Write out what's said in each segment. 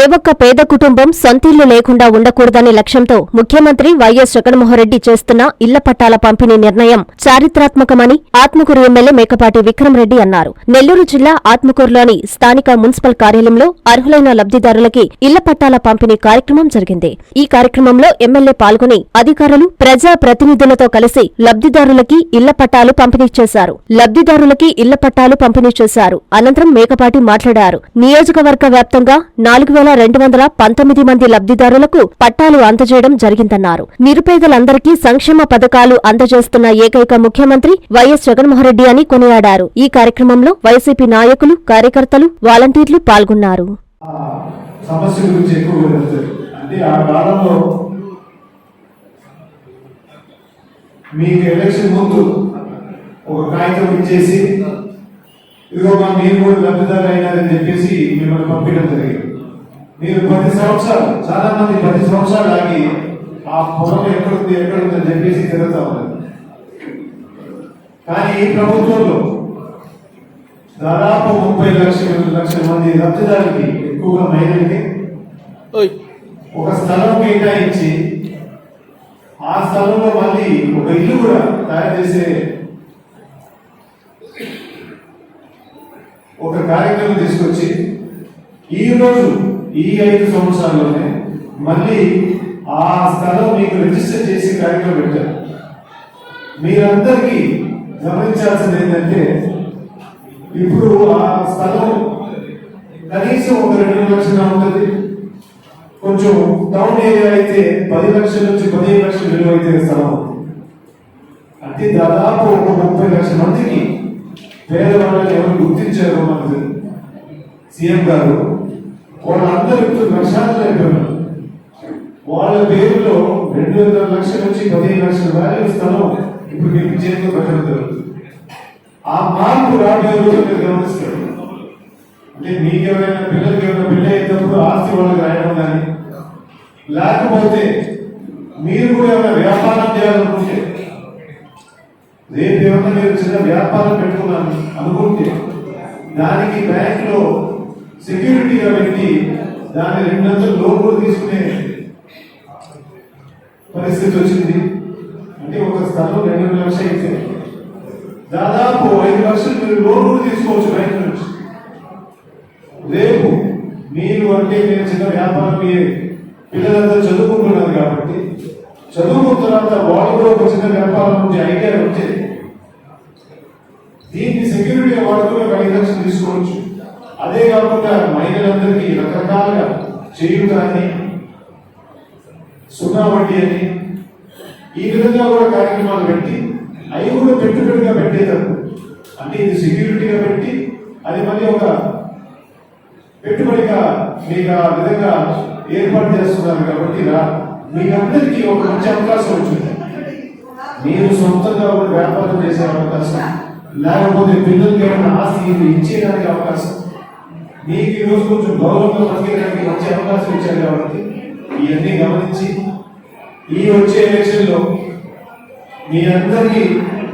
ఏ ఒక్క పేద కుటుంబం సొంతిల్లు లేకుండా ఉండకూడదనే లక్ష్యంతో ముఖ్యమంత్రి వైఎస్ జగన్మోహన్రెడ్డి చేస్తున్న ఇళ్ళ పట్టాల పంపిణీ నిర్ణయం చారిత్రాత్మకమని ఆత్మకూరు ఎమ్మెల్యే మేకపాటి విక్రమరెడ్డి అన్నారు. నెల్లూరు జిల్లా ఆత్మకూరులోని స్థానిక మున్సిపల్ కార్యాలయంలో అర్హులైన లబ్దిదారులకి ఇళ్ళ పట్టాల పంపిణీ కార్యక్రమం జరిగింది. ఈ కార్యక్రమంలో ఎమ్మెల్యే పాల్గొని అధికారులు ప్రజా ప్రతినిధులతో కలిసి లబ్దిదారులకి ఇళ్ళ పట్టాలు పంపిణీ చేశారు. లబ్దిదారులకి ఇళ్ళ పట్టాలు పంపిణీ చేశారు. అనంతరం మేకపాటి మాట్లాడారు. నియోజకవర్గ వ్యాప్తంగా నాలుగు వేల రెండు వందల పంతొమ్మిది మంది లబ్దిదారులకు పట్టాలు అందజేయడం జరిగిందన్నారు. నిరుపేదలందరికీ సంక్షేమ పథకాలు అందజేస్తున్న ఏకైక ముఖ్యమంత్రి వైఎస్ జగన్మోహన్రెడ్డి అని కొనియాడారు. ఈ కార్యక్రమంలో వైసీపీ నాయకులు కార్యకర్తలు వాలంటీర్లు పాల్గొన్నారు. సమస్య గురించి ఎక్కువ అంటే ఆ కాలంలో మీకు ఎలక్షన్ ముందు ఒక కాగితం ఇచ్చేసి ఇదిగో మా మీరు కూడా లబ్ధిదారులు అయినారని చెప్పేసి మిమ్మల్ని పంపించడం జరిగింది. మీరు పది సంవత్సరాలు చాలా మంది పది సంవత్సరాలు ఆగి ఆ పొలం ఎక్కడుంది ఎక్కడుంది అని చెప్పేసి తిరుగుతా ఉన్నారు. కానీ ఈ ప్రభుత్వంలో దాదాపు ముప్పై లక్షల లక్షల మంది లబ్ధిదారులకి ఎక్కువగా మహిళలకి ఒక స్థలం కేటాయించి ఆ స్థలంలో మళ్ళీ ఒక ఇల్లు కూడా తయారు చేసే ఒక కార్యక్రమం తీసుకొచ్చి ఈ రోజు ఈ ఐదు సంవత్సరాల్లోనే మళ్ళీ ఆ స్థలం మీకు రిజిస్టర్ చేసి కార్యక్రమం పెట్టారు. మీరందరికీ గమనించాల్సింది ఏంటంటే ఇప్పుడు ఆ స్థలం కనీసం ఒక రెండు లక్షల ఉంటుంది. కొంచెం టౌన్ ఏరియా అయితే పది లక్షల నుంచి పదిహేను లక్షల విలువ అయితే స్థలం ఉంది. అంటే దాదాపు ఒక ముప్పై లక్షల మందికి పేదవాళ్ళని ఎవరు గుర్తించారో మనకు సీఎం గారు వాళ్ళందరూ ఇప్పుడు లక్షాలు అయిపోయారు వాళ్ళ పేరులో రెండు వందల లక్షల నుంచి పదిహేను లక్షల వాల్యూ స్థలం ఇప్పుడు మీకు చేతిలో పెట్టడం జరుగుతుంది ఆ మార్పు రాబోయే రోజులు మీరు గమనిస్తారు. అంటే మీకు ఎవరైనా పిల్లలకి ఏమైనా పెళ్ళి అయినప్పుడు ఆస్తి వాళ్ళకి రాయడం కానీ లేకపోతే మీరు కూడా ఏమైనా వ్యాపారం చేయాలనుకుంటే రేపు ఏమైనా మీరు చిన్న వ్యాపారం పెట్టుకున్నాను అనుకుంటే దానికి బ్యాంకులో సెక్యూరిటీగా పెట్టి దాన్ని రెండు వందలు లోన్ తీసుకునే పరిస్థితి వచ్చింది. అంటే ఒక స్థలం రెండు లక్షలు అయితే దాదాపు ఐదు లక్షలు మీరు లోన్ తీసుకోవచ్చు బయట నుంచి. రేపు మీరు అంటే మీరు చిన్న వ్యాపారం మీ పిల్లలంతా చదువుకుంటున్నారు కాబట్టి చదువుకున్న తర్వాత వాళ్ళు కూడా ఒక చిన్న వ్యాపారం నుంచి ఐడియా వచ్చేది దీన్ని సెక్యూరిటీ వాడుకుని ఒక ఐదు లక్షలు తీసుకోవచ్చు. అదే కాకుండా మహిళలందరికీ రకరకాలుగా చేయుత అని సున్నా వడ్డీ అని ఈ విధంగా కూడా కార్యక్రమాలు పెట్టి అవి కూడా పెట్టుబడిగా పెట్టేటప్పుడు అంటే ఇది సెక్యూరిటీగా పెట్టి అది మళ్ళీ ఒక పెట్టుబడిగా మీకు ఆ విధంగా ఏర్పాటు చేస్తున్నారు కాబట్టి మీకందరికీ అందరికీ ఒక మంచి అవకాశం వచ్చింది. మీరు సొంతంగా ఒక వ్యాపారం చేసే అవకాశం. లేకపోతే పిల్లలకి ఏమైనా ఆస్తి ఇచ్చే మీకు ఈ రోజు కొంచెం గౌరవంగా బతికేదానికి మంచి అవకాశం ఇచ్చారు కాబట్టి ఇవన్నీ గమనించి ఈ వచ్చే ఎలక్షన్లో మీ అందరికీ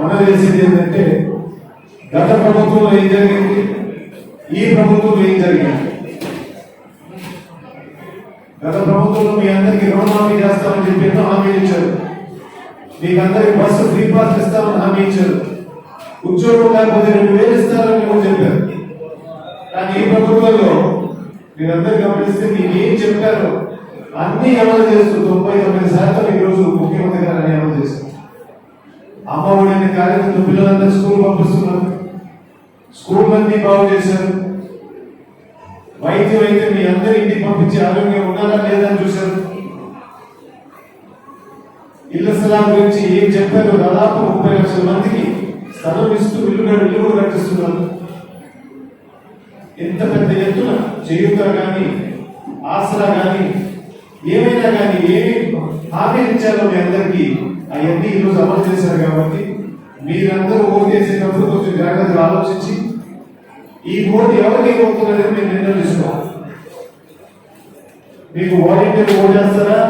మనం చేసేది ఏంటంటే గత ప్రభుత్వంలో ఏం జరిగింది? ఈ ప్రభుత్వంలో ఏం జరిగింది? గత ప్రభుత్వంలో మీ అందరికీ రుణమాఫీ చేస్తామని చెప్పి ఎన్నో హామీలు ఇచ్చారు. మీకు అందరికి బస్సు ఫ్రీ పాస్ ఇస్తామని హామీ ఇచ్చారు. ఉద్యోగం లేకపోతే రెండు వేలు ఇస్తారని చెప్పారు. ప్రభుత్వంలో మీరందరూ గమనిస్తే మీకు ఏం చెప్పారో అన్ని అమలు చేస్తూ తొంభై తొమ్మిది శాతం ఈరోజు ముఖ్యమంత్రి గారు అన్ని అమలు చేస్తారు అమ్మ ఒడి అనే కార్యక్రమం పిల్లలందరూ స్కూల్ పంపిస్తున్నారు. స్కూల్ అన్ని బాగు చేశారు. వైద్యం అయితే మీ అందరి ఇంటికి పంపించి ఆరోగ్యం ఉన్నారా లేదా అని చూశారు. ఇళ్ళ స్థలాల గురించి ఏం చెప్పారో దాదాపు ముప్పై లక్షల మందికి స్థలం ఇస్తూ ఇల్లు ఇల్లు కూడా కట్టిస్తున్నారు. ఎంత పెద్ద ఎత్తున చేయుత కానీ ఆసరా కానీ ఏమైనా కానీ ఏమి హామీ ఇచ్చారో మీ అందరికీ అవన్నీ ఈరోజు అమలు చేశారు కాబట్టి మీరందరూ ఓటు చేసేటప్పుడు కొంచెం జాగ్రత్తగా ఆలోచించి ఈ ఓటు ఎవరికి అవుతున్నది మేము నిర్ణయం తీసుకోవాలి మీకు వాలంటీర్ ఓటేస్తారా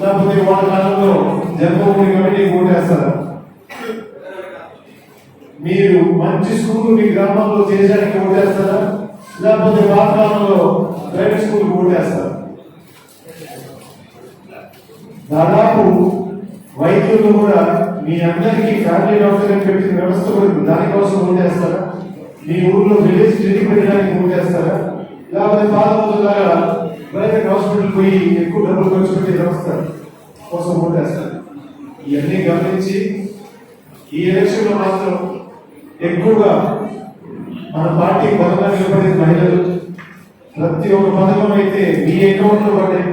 లేకపోతే వాళ్ళ కాలంలో జన్మభూమి కమిటీ ఓటేస్తారా మీరు మంచి స్కూల్ మీ గ్రామంలో చేయడానికి ఓటేస్తారా లేకపోతే వాతావరణంలో ప్రైవేట్ స్కూల్ ఓటేస్తారు. దాదాపు వైద్యులు కూడా మీ అందరికీ ఫ్యామిలీ డాక్టర్ అని పెట్టిన వ్యవస్థ కూడా దానికోసం ఓటేస్తారా? మీ ఊర్లో విలేజ్ క్లినిక్ పెట్టడానికి ఓటేస్తారా? లేకపోతే పాదములాగా ప్రైవేట్ హాస్పిటల్ పోయి ఎక్కువ డబ్బులు ఖర్చు పెట్టే వ్యవస్థ కోసం ఓటేస్తారు? ఇవన్నీ గమనించి ఈ ఎలక్షన్లో మాత్రం ఎక్కువగా మన పార్టీ పథకాలు నిలబడేది మహిళలు. ప్రతి ఒక్క పథకం అయితే మీ అకౌంట్లో పడ్డాయి.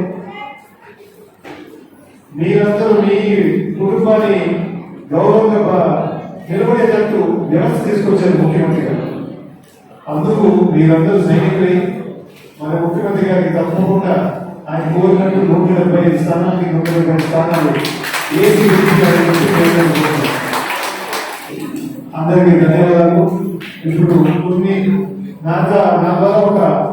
మీరందరూ మీ కుటుంబాన్ని గౌరవంగా నిలబడేటట్టు వ్యవస్థ తీసుకొచ్చారు ముఖ్యమంత్రి గారు. అందుకు మీరందరూ సైనికులై మన ముఖ్యమంత్రి గారికి తప్పకుండా ఆయన కోరినట్టు నూట డెబ్బై ఐదు స్థానానికి నూట డెబ్బై ఐదు స్థానాలు ఏసీ అందరికీ ధన్యవాదాలు. ఇప్పుడు కొన్ని నా ద్వారా- నా ద్వారా ఒక